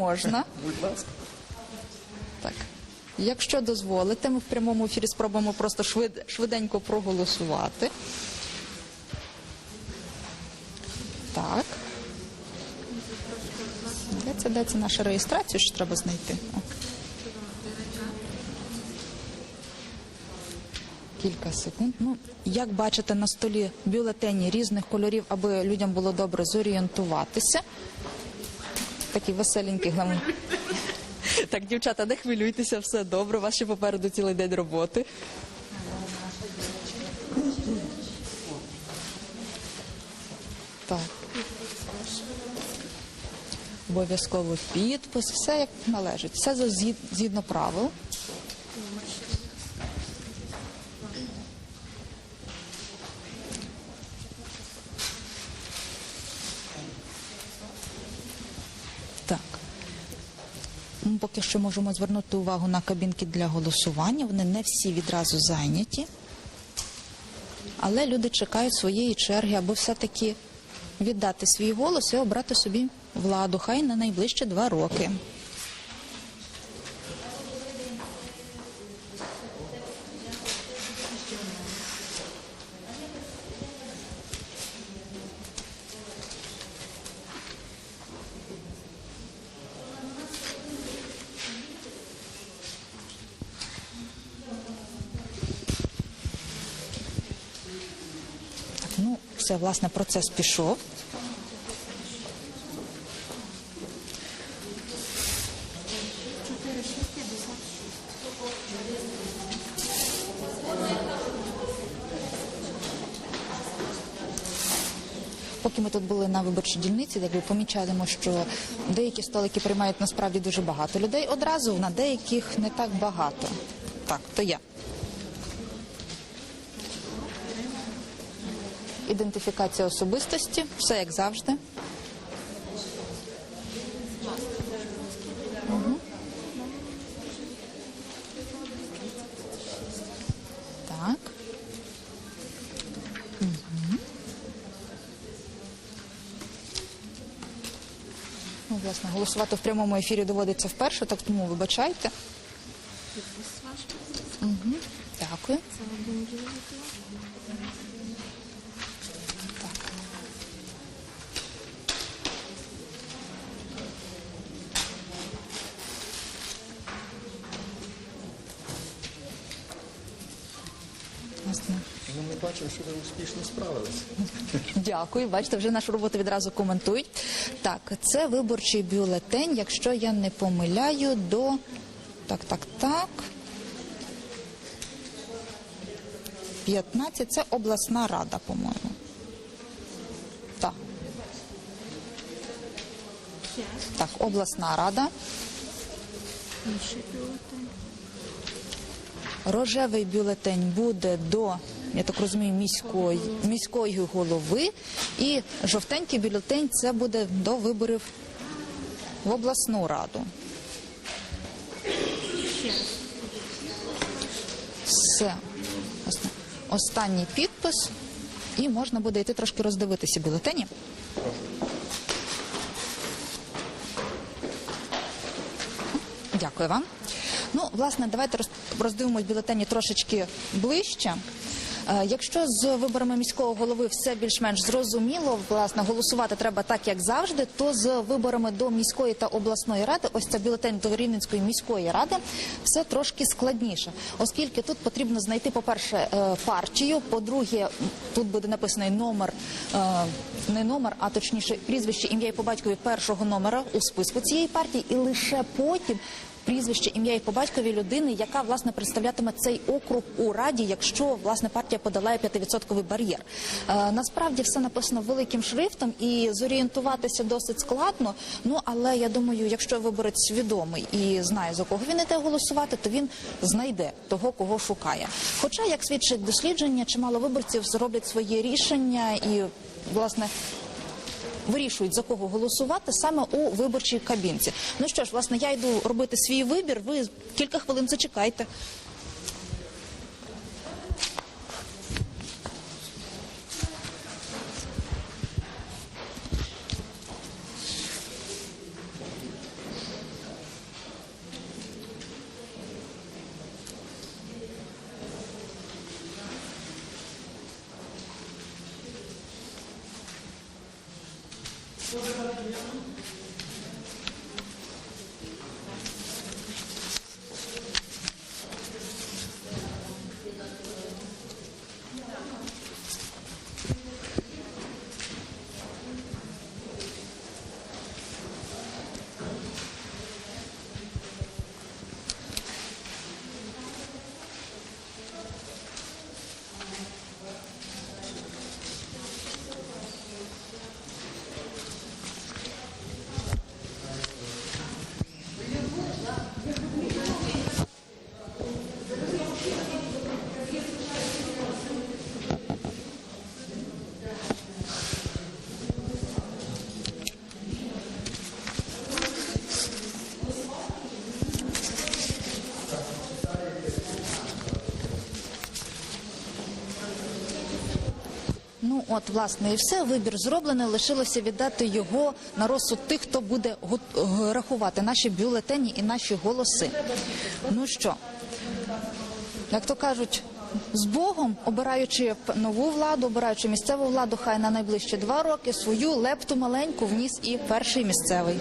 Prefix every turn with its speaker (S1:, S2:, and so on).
S1: Можна.
S2: Будь ласка.
S1: Так. Якщо дозволите, ми в прямому ефірі спробуємо просто швид, швиденько проголосувати. Так. Де це, де це наша реєстрація, що треба знайти? О. Кілька секунд. Ну, як бачите, на столі бюлетені різних кольорів, аби людям було добре зорієнтуватися. Такий веселенький гламур. Так, дівчата, не хвилюйтеся, все добре. У попереду цілий день роботи. Так. Обов'язково підпис, все як належить. Все згідно правил. Так. Ми поки що можемо звернути увагу на кабінки для голосування. Вони не всі відразу зайняті. Але люди чекають своєї черги, аби все-таки віддати свій голос і обрати собі владу. Хай на найближчі два роки. Ну, все, власне, процес пішов. Поки ми тут були на виборчій дільниці, якби помічаємо, що деякі столики приймають насправді дуже багато людей одразу, на деяких не так багато. Так, то я. Ідентифікація особистості, все як завжди. Так. Ну, власне, голосувати в прямому ефірі доводиться вперше, так тому вибачайте. Угу. Дякую. Власне,
S2: Ну, ми бачимо, що ви успішно справилися.
S1: Дякую. Бачите, вже нашу роботу відразу коментують. Так, це виборчий бюлетень, якщо я не помиляю, до так, так, так. 15 це обласна рада, по-моєму. Так. Так, обласна рада. Рожевий бюлетень буде до, я так розумію, міської, міської голови, і жовтенький бюлетень це буде до виборів в обласну раду. Все. Останній підпис, і можна буде йти трошки роздивитися бюлетені. Дякую вам. Ну, власне, давайте роз- роздивимось бюлетені трошечки ближче. Е, Якщо з виборами міського голови все більш-менш зрозуміло, власне, голосувати треба так, як завжди, то з виборами до міської та обласної ради, ось це бюлетень до Рівненської міської ради, все трошки складніше, оскільки тут потрібно знайти, по-перше, е, партію, по-друге, тут буде написаний номер, е, не номер, а точніше прізвище, ім'я і по батькові першого номера у списку цієї партії, і лише потім прізвище, ім'я і по батькові людини, яка власне представлятиме цей округ у раді, якщо власне партія подолає 5% бар'єр. Е, насправді все написано великим шрифтом і зорієнтуватися досить складно. Ну але я думаю, якщо виборець свідомий і знає за кого він іде голосувати, то він знайде того, кого шукає. Хоча, як свідчить дослідження, чимало виборців зроблять своє рішення і власне вирішують за кого голосувати саме у виборчій кабінці. Ну що ж, власне, я йду робити свій вибір. Ви кілька хвилин зачекайте. Thank you. Ну от власне і все. Вибір зроблений. Лишилося віддати його на розсуд тих, хто буде рахувати наші бюлетені і наші голоси. Ну що, як то кажуть. З Богом, обираючи нову владу, обираючи місцеву владу, хай на найближчі два роки свою лепту маленьку вніс і перший місцевий.